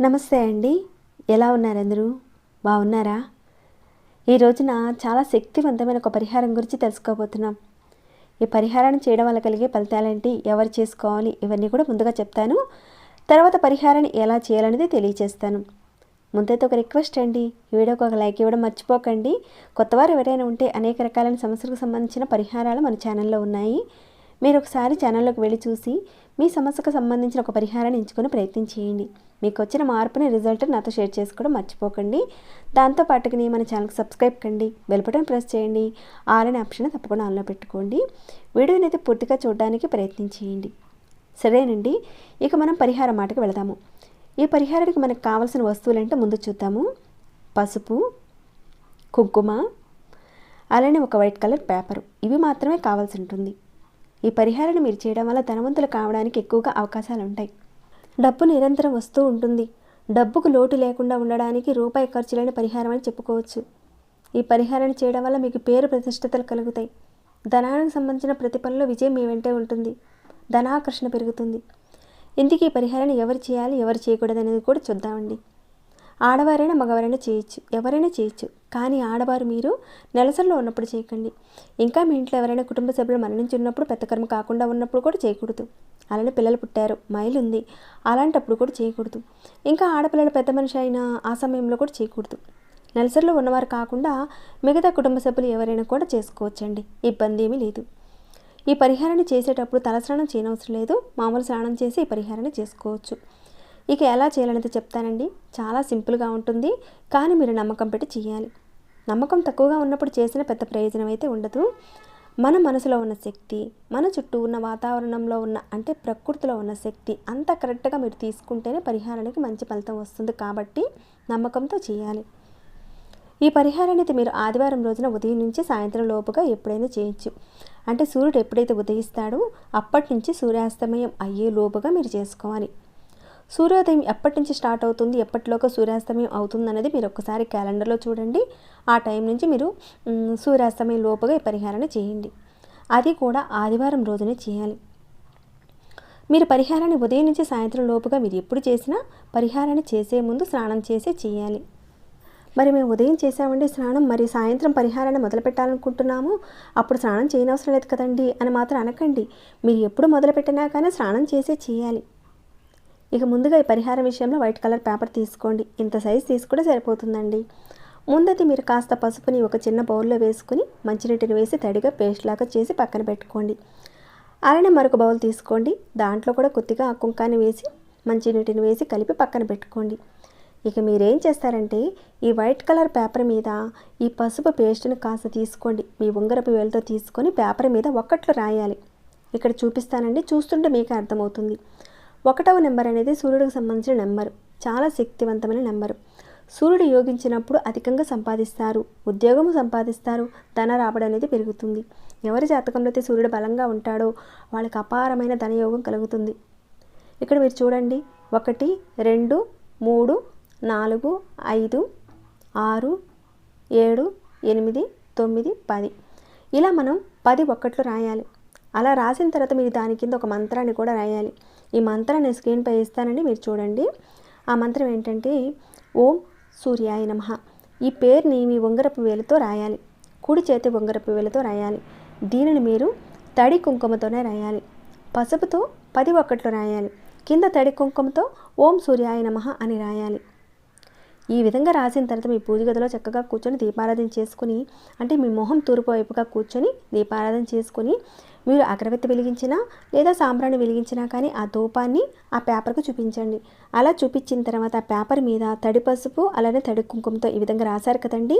నమస్తే అండి. ఎలా ఉన్నారు అందరూ బాగున్నారా? ఈ రోజున చాలా శక్తివంతమైన ఒక పరిహారం గురించి తెలుసుకోబోతున్నాం. ఈ పరిహారాన్ని చేయడం వల్ల కలిగే ఫలితాలేంటి? ఎవరు చేసుకోవాలి? ఇవన్నీ కూడా ముందుగా చెప్తాను. తర్వాత పరిహారాన్ని ఎలా చేయాలనేది తెలియచేస్తాను. ముందైతే ఒక రిక్వెస్ట్ అండి. ఈ వీడియోకి ఒక లైక్ ఇవ్వడం మర్చిపోకండి. కొత్తవారు ఎవరైనా ఉంటే అనేక రకాలైన సమస్యలకు సంబంధించిన పరిహారాలు మన ఛానల్లో ఉన్నాయి. మీరు ఒకసారి ఛానల్లోకి వెళ్ళి చూసి మీ సమస్యకు సంబంధించిన ఒక పరిహారాన్ని ఎంచుకొని ప్రయత్నం చేయండి. మీకు వచ్చిన మార్పుని రిజల్ట్ నాతో షేర్ చేసుకోవడం మర్చిపోకండి. దాంతో పాటుగానే మన ఛానల్కి సబ్స్క్రైబ్ కండి బెల్ బటన్ ప్రెస్ చేయండి ఆల్ అనే ఆప్షన్ తప్పకుండా ఆన్లో పెట్టుకోండి. వీడియోని అయితే పూర్తిగా చూడడానికి ప్రయత్నం చేయండి. సరేనండి? ఇక మనం పరిహార మాటకు వెళదాము. ఈ పరిహారానికి మనకు కావాల్సిన వస్తువులంటే ముందు చూద్దాము. పసుపు కుంకుమ అలానే ఒక వైట్ కలర్ పేపరు ఇవి మాత్రమే కావాల్సి ఉంటుంది. ఈ పరిహారాన్ని మీరు చేయడం వల్ల ధనవంతులు కావడానికి ఎక్కువగా అవకాశాలు ఉంటాయి డబ్బు నిరంతరం వస్తూ ఉంటుంది. డబ్బుకు లోటు లేకుండా ఉండడానికి రూపాయి ఖర్చు లేని పరిహారం అని చెప్పుకోవచ్చు. ఈ పరిహారాన్ని చేయడం వల్ల మీకు పేరు ప్రతిష్టతలు కలుగుతాయి. ధనానికి సంబంధించిన ప్రతి పనిలో విజయం మీ వెంటే ఉంటుంది. ధనాకర్షణ పెరుగుతుంది. ఇందుకు ఈ పరిహారాన్ని ఎవరు చేయాలి ఎవరు చేయకూడదు అనేది కూడా చూద్దామండి. ఆడవారైనా మగవారైనా చేయొచ్చు. ఎవరైనా చేయొచ్చు. కానీ ఆడవారు మీరు నెలసరిలో ఉన్నప్పుడు చేయకండి. ఇంకా మీ ఇంట్లో ఎవరైనా కుటుంబ సభ్యులు మరణించి ఉన్నప్పుడు పెద్ద కర్మ కాకుండా ఉన్నప్పుడు కూడా చేయకూడదు. అలానే పిల్లలు పుట్టారు మైలు ఉంది. అలాంటప్పుడు కూడా చేయకూడదు. ఇంకా ఆడపిల్లలు పెద్ద మనిషి అయినా ఆ సమయంలో కూడా చేయకూడదు. నెలసరిలో ఉన్నవారు కాకుండా మిగతా కుటుంబ సభ్యులు ఎవరైనా కూడా చేసుకోవచ్చండి. ఇబ్బంది ఏమీ లేదు. ఈ పరిహారాన్ని చేసేటప్పుడు తలస్నానం చేయనవసరం లేదు. మామూలు స్నానం చేసి ఈ పరిహారాన్ని చేసుకోవచ్చు. ఇక ఎలా చేయాలనేది చెప్తానండి. చాలా సింపుల్గా ఉంటుంది. కానీ మీరు నమ్మకం పెట్టి చేయాలి. నమ్మకం తక్కువగా ఉన్నప్పుడు చేసిన పెద్ద ప్రయోజనం అయితే ఉండదు. మన మనసులో ఉన్న శక్తి మన చుట్టూ ఉన్న వాతావరణంలో ఉన్న అంటే ప్రకృతిలో ఉన్న శక్తి అంత కరెక్ట్గా మీరు తీసుకుంటేనే పరిహారానికి మంచి ఫలితం వస్తుంది కాబట్టి నమ్మకంతో చేయాలి. ఈ పరిహారాన్ని అయితే మీరు ఆదివారం రోజున ఉదయం నుంచి సాయంత్రం లోపుగా ఎప్పుడైనా చేయొచ్చు. అంటే సూర్యుడు ఎప్పుడైతే ఉదయిస్తాడో అప్పటి నుంచి సూర్యాస్తమయం అయ్యే లోపుగా మీరు చేసుకోవాలి. సూర్యోదయం ఎప్పటి నుంచి స్టార్ట్ అవుతుంది ఎప్పటిలోగా సూర్యాస్తమయం అవుతుంది అనేది మీరు ఒక్కసారి క్యాలెండర్లో చూడండి. ఆ టైం నుంచి మీరు సూర్యాస్తమయం లోపుగా ఈ పరిహారాన్ని చేయండి. అది కూడా ఆదివారం రోజునే చేయాలి. మీరు పరిహారాన్ని ఉదయం నుంచి సాయంత్రం లోపుగా మీరు ఎప్పుడు చేసినా పరిహారాన్ని చేసే ముందు స్నానం చేసే చేయాలి. మరి మేము ఉదయం చేసామండి స్నానం మరి సాయంత్రం పరిహారాన్ని మొదలు పెట్టాలనుకుంటున్నాము అప్పుడు స్నానం చేయనవసరం లేదు కదండి అని మాత్రం అనకండి. మీరు ఎప్పుడు మొదలుపెట్టినా కానీ స్నానం చేసే చేయాలి. ఇక ముందుగా ఈ పరిహారం విషయంలో వైట్ కలర్ పేపర్ తీసుకోండి. ఇంత సైజ్ తీసుకుంటే సరిపోతుందండి. ముందది మీరు కాస్త పసుపుని ఒక చిన్న బౌల్లో వేసుకుని మంచినీటిని వేసి తడిగా పేస్ట్ లాగా చేసి పక్కన పెట్టుకోండి. అలానే మరొక బౌల్ తీసుకోండి. దాంట్లో కూడా కొద్దిగా కుంకాన్ని వేసి మంచినీటిని వేసి కలిపి పక్కన పెట్టుకోండి. ఇక మీరేం చేస్తారంటే ఈ వైట్ కలర్ పేపర్ మీద ఈ పసుపు పేస్ట్ని కాస్త తీసుకోండి. మీ ఉంగరపు వేలతో తీసుకొని పేపర్ మీద ఒక్కట్లు రాయాలి. ఇక్కడ చూపిస్తానండి. చూస్తుంటే మీకు అర్థమవుతుంది. ఒకటవ నెంబర్ అనేది సూర్యుడికి సంబంధించిన నెంబరు. చాలా శక్తివంతమైన నెంబరు. సూర్యుడు యోగించినప్పుడు అధికంగా సంపాదిస్తారు. ఉద్యోగము సంపాదిస్తారు. ధన రాబడి అనేది పెరుగుతుంది. ఎవరి జాతకంలో అయితే సూర్యుడు బలంగా ఉంటాడో వాళ్ళకి అపారమైన ధనయోగం కలుగుతుంది. ఇక్కడ మీరు చూడండి. ఒకటి రెండు మూడు నాలుగు ఐదు ఆరు ఏడు ఎనిమిది తొమ్మిది పది. ఇలా మనం పది ఒక్కట్లు రాయాలి. అలా రాసిన తర్వాత మీరు దాని కింద ఒక మంత్రాన్ని కూడా రాయాలి. ఈ మంత్రాన్ని స్క్రీన్పై ఇస్తానండి మీరు చూడండి. ఆ మంత్రం ఏంటంటే ఓం సూర్యాయ నమః. ఈ పేరుని మీ ఉంగరపు వేలుతో రాయాలి. కుడి చేతి ఉంగరపు వేలుతో రాయాలి. దీనిని మీరు తడి కుంకుమతోనే రాయాలి. పసుపుతో పది ఒక్కట్లు రాయాలి. కింద తడి కుంకుమతో ఓం సూర్యాయ నమః అని రాయాలి. ఈ విధంగా రాసిన తర్వాత మీ పూజ గదిలో చక్కగా కూర్చొని దీపారాధన చేసుకుని అంటే మీ మొహం తూర్పు వైపుగా కూర్చొని దీపారాధన చేసుకుని మీరు అగరబత్తి వెలిగించినా లేదా సాంబ్రాణి వెలిగించినా కానీ ఆ ధూపాన్ని ఆ పేపర్కు చూపించండి. అలా చూపించిన తర్వాత ఆ పేపర్ మీద తడి పసుపు అలానే తడి కుంకుమతో ఈ విధంగా రాశారు కదండి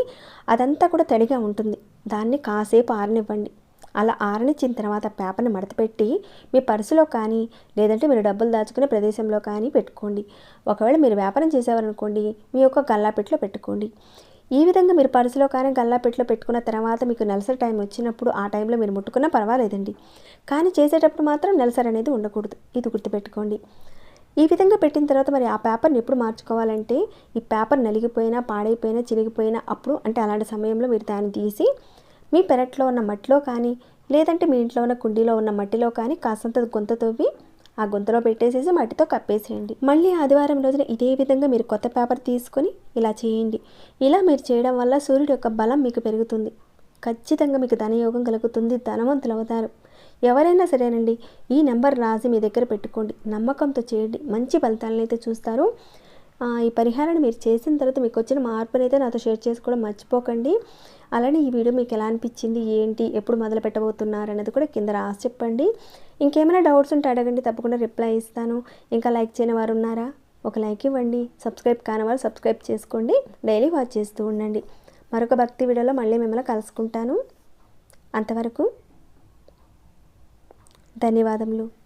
అదంతా కూడా తడిగా ఉంటుంది. దాన్ని కాసేపు ఆరనివ్వండి. అలా ఆరనిచ్చిన తర్వాత పేపర్ని మడతపెట్టి మీ పర్సులో కానీ లేదంటే మీరు డబ్బులు దాచుకునే ప్రదేశంలో కానీ పెట్టుకోండి. ఒకవేళ మీరు వ్యాపారం చేసేవారనుకోండి మీ యొక్క గల్లాపెట్లో పెట్టుకోండి. ఈ విధంగా మీరు పర్సులో కానీ గల్లాపెట్లో పెట్టుకున్న తర్వాత మీకు నెలసరి టైం వచ్చినప్పుడు ఆ టైంలో మీరు ముట్టుకున్నా పర్వాలేదండి. కానీ చేసేటప్పుడు మాత్రం నెలసరి అనేది ఉండకూడదు. ఇది గుర్తుపెట్టుకోండి. ఈ విధంగా పెట్టిన తర్వాత మరి ఆ పేపర్ని ఎప్పుడు మార్చుకోవాలంటే ఈ పేపర్ నలిగిపోయినా పాడైపోయినా చిరిగిపోయినా అప్పుడు అంటే అలాంటి సమయంలో మీరు దాన్ని తీసి మీ పెరట్లో ఉన్న మట్టిలో కానీ లేదంటే మీ ఇంట్లో ఉన్న కుండీలో ఉన్న మట్టిలో కానీ కాసంత గొంత తవ్వి ఆ గుంతలో పెట్టేసేసి మట్టితో కప్పేసేయండి. మళ్ళీ ఆదివారం రోజున ఇదే విధంగా మీరు కొత్త పేపర్ తీసుకొని ఇలా చేయండి. ఇలా మీరు చేయడం వల్ల సూర్యుడు యొక్క బలం మీకు పెరుగుతుంది. ఖచ్చితంగా మీకు ధనయోగం కలుగుతుంది. ధనవంతులు అవుతారు. ఎవరైనా సరేనండి ఈ నెంబర్ రాసి మీ దగ్గర పెట్టుకోండి. నమ్మకంతో చేయండి. మంచి ఫలితాలను అయితే చూస్తారు. ఈ పరిహారాన్ని మీరు చేసిన తర్వాత మీకు వచ్చిన మార్పుని అయితే నాతో షేర్ చేసుకోవడం మర్చిపోకండి. అలానే ఈ వీడియో మీకు ఎలా అనిపించింది ఏంటి ఎప్పుడు మొదలు పెట్టబోతున్నారు అనేది కూడా కింద రాసి చెప్పండి. ఇంకేమైనా డౌట్స్ ఉంటే అడగండి తప్పకుండా రిప్లై ఇస్తాను. ఇంకా లైక్ చేయని వారు ఉన్నారా? ఒక లైక్ ఇవ్వండి. సబ్స్క్రైబ్ కాని వారు సబ్స్క్రైబ్ చేసుకోండి. డైలీ వాచ్ చేస్తూ ఉండండి. మరొక భక్తి వీడియోలో మళ్ళీ మిమ్మల్ని కలుసుకుంటాను. అంతవరకు ధన్యవాదములు.